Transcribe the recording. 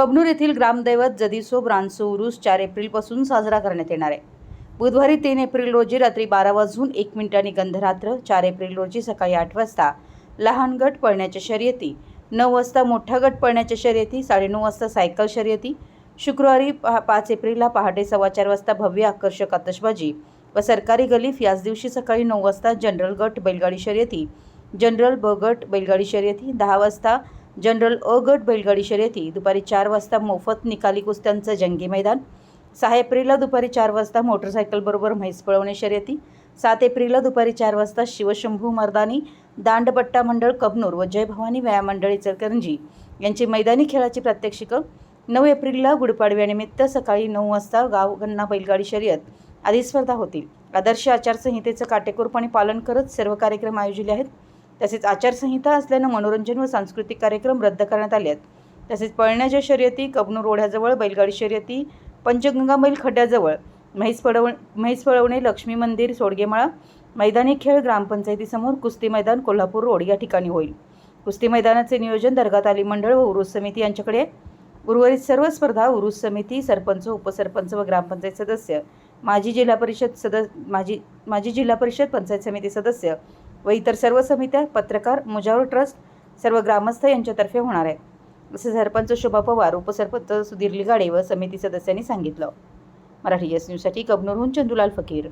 कबनूर येथील ग्रामदैवत जदिसो ब्रांसो उरूस चार एप्रिलपासून साजरा करण्यात येणार आहे. बुधवारी तीन एप्रिल रोजी रात्री बारा वाजून एक मिनिटांनी गंधरात्र चार एप्रिल रोजी सकाळी आठ वाजता लहान गट पळण्याच्या शर्यती नऊ वाजता मोठा गट पळण्याच्या शर्यती साडेनऊ वाजता सायकल शर्यती शुक्रवारी पा पाच एप्रिलला पहाटे सव्वा चार वाजता भव्य आकर्षक आतषबाजी व सरकारी गलीफ याच दिवशी सकाळी नऊ वाजता जनरल गट बैलगाडी शर्यती जनरल ब गट बैलगाडी शर्यती दहा वाजता जनरल अ गट बैलगाडी शर्यती दुपारी चार वाजता मोफत निकाली कुस्त्यांचं जंगी मैदान सहा एप्रिलला दुपारी चार वाजता मोटरसायकलबरोबर म्हैस पळवणे शर्यती सात एप्रिलला दुपारी चार वाजता शिवशंभू मर्दानी दांडपट्टा मंडळ कबनूर व जय भवानी व्यायाम मंडळ इचलकरंजी यांची मैदानी खेळाची प्रात्यक्षिकं नऊ एप्रिलला गुढपाडव्यानिमित्त सकाळी नऊ वाजता गावगन्ना बैलगाडी शर्यत आदी स्पर्धा होतील. आदर्श आचारसंहितेचं काटेकोरपणे पालन करत सर्व कार्यक्रम आयोजिले आहेत. तसेच आचारसंहिता असल्यानं मनोरंजन व सांस्कृतिक कार्यक्रम रद्द करण्यात आले आहेत. तसेच पळण्याच्या शर्यती कबनूर ओढ्याजवळ बैलगाडी शर्यती पंचगंगामैल खड्ड्याजवळ म्हैस पळव म्हैस पळवणे लक्ष्मी मंदिर सोडगेमाळा मैदानी खेळ ग्रामपंचायतीसमोर कुस्ती मैदान कोल्हापूर रोड या ठिकाणी होईल. कुस्ती मैदानाचे नियोजन दर्गा तालीम मंडळ व उरुस समिती यांच्याकडे उर्वरित सर्व स्पर्धा उरुस समिती सरपंच उपसरपंच व ग्रामपंचायत सदस्य माजी जिल्हा परिषद सदस्य माजी माजी जिल्हा परिषद पंचायत समिती सदस्य व इतर सर्व समित्या पत्रकार मुजावर ट्रस्ट सर्व ग्रामस्थ यांच्यातर्फे होणार आहे असे सरपंच शोभा पवार उपसरपंच सुधीर लिगाडे व समिती सदस्यांनी सांगितलं. मराठी एस न्यूजसाठी कबनूरहून चंदुलाल फकीर.